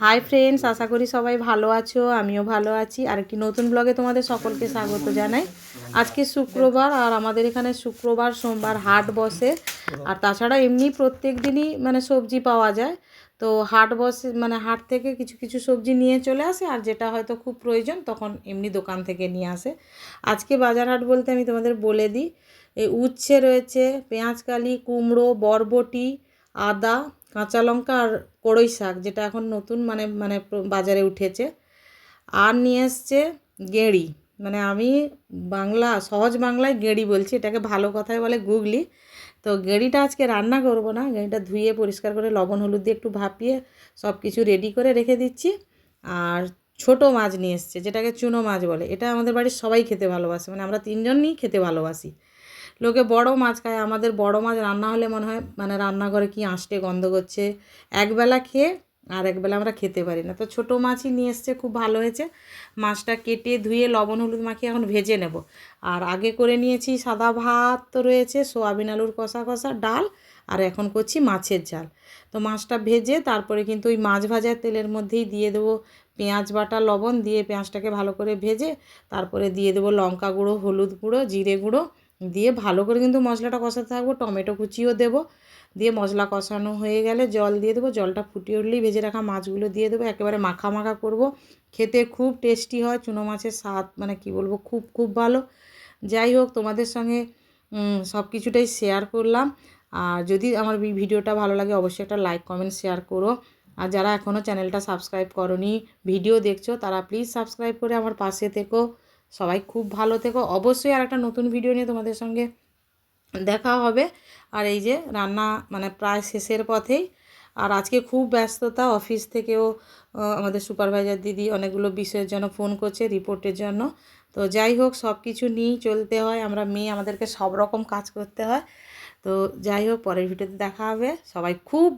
Hi friends আশা করি সবাই ভালো আছো, আমিও ভালো আছি। আর একটি নতুন ব্লগে তোমাদের সকলকে স্বাগত জানাই। আজকে শুক্রবার, আর আমাদের এখানে শুক্রবার, সোমবার হাট বসে। আর তাছাড়া এমনি প্রত্যেক দিনই মানে সবজি পাওয়া যায়। তো হাট বসে মানে হাট থেকে কিছু কিছু সবজি নিয়ে চলে আসে, আর যেটা হয়তো খুব প্রয়োজন, তখন এমনি দোকান থেকে নিয়ে আসে। আজকে বাজার হাট বলতে আমি তোমাদের বলে দিই। এই উচ্ছে রয়েছে পেঁয়াজকালি কুমড়ো, বরবটি, আদা কাঁচা লঙ্কা আর কড়ই শাক, যেটা এখন নতুন মানে মানে বাজারে উঠেছে। আর নিয়ে এসছে গেঁড়ি। মানে আমি বাংলা, সহজ বাংলায় গেঁড়ি বলছি, এটাকে ভালো কথায় বলে গুগলি। তো গেঁড়িটা আজকে রান্না করব না, গেঁড়িটা ধুয়ে পরিষ্কার করে লবণ, হলুদ দিয়ে একটু ভাপিয়ে সব কিছু রেডি করে রেখে দিচ্ছি। আর ছোট মাছ নিয়ে এসছে, যেটাকে চুনো মাছ বলে। এটা আমাদের বাড়ির সবাই খেতে ভালোবাসে মানে আমরা তিনজনই খেতে ভালোবাসি। লোকে বড় মাছ খায়, আমাদের বড় মাছ রান্না হলে মনে হয় মানে রান্নাঘরে কি আঁশটে গন্ধ করছে। একবেলা খেয়ে আর একবেলা আমরা খেতে পারি না। তো ছোটো মাছই নিয়ে এসছে, খুব ভালো হয়েছে। মাছটা কেটে ধুয়ে লবণ, হলুদ মাখিয়ে এখন ভেজে নেব। আর আগে করে নিয়েছি সাদা ভাত তো রয়েছে, সোয়াবিন, আলুর কষা কষা, ডাল আর এখন করছি মাছের ঝাল। তো মাছটা ভেজে তারপরে কিন্তু ওই মাছ ভাজার তেলের মধ্যেই দিয়ে দেবো পেঁয়াজ বাটা, লবণ দিয়ে পেঁয়াজটাকে ভালো করে ভেজে তারপরে দিয়ে দেবো লঙ্কা গুঁড়ো, হলুদ গুঁড়ো, জিরে গুঁড়ো দিয়ে ভালো করে কিন্তু মশলাটা কষাতে থাকব, টমেটো কুচিও দেবো। দিয়ে মশলা কষানো হয়ে গেলে জল দিয়ে দেবো, জলটা ফুটিয়ে উঠলেই ভেজে রাখা মাছগুলো দিয়ে দেবো, একেবারে মাখা মাখা করব। খেতে খুব টেস্টি হয়, চুনো মাছের স্বাদ মানে কি বলব, খুব খুব ভালো। যাই হোক, তোমাদের সঙ্গে সব কিছুটাই শেয়ার করলাম। আর যদি আমার ভিডিওটা ভালো লাগে, অবশ্যই একটা লাইক কমেন্ট শেয়ার করো। আর যারা এখনও চ্যানেলটা সাবস্ক্রাইব করনি ভিডিও দেখছ, তারা প্লিজ সাবস্ক্রাইব করে আমার পাশে থেকো। সবাই খুব ভালো থেকো। অবশ্যই আর একটা নতুন ভিডিও নিয়ে তোমাদের সঙ্গে দেখা হবে। আর এই যে রান্না মানে প্রায় শেষের পথেই। আর আজকে খুব ব্যস্ততা অফিস থেকেও আমাদের সুপারভাইজার দিদি অনেকগুলো বিষয়ের জন্য ফোন করছে রিপোর্টের জন্য। তো যাই হোক সব কিছু নিয়েই চলতে হয়। আমরা মেয়ে, আমাদেরকে সব রকম কাজ করতে হয়। তো যাই হোক, পরের ভিডিওতে দেখা হবে। সবাই খুব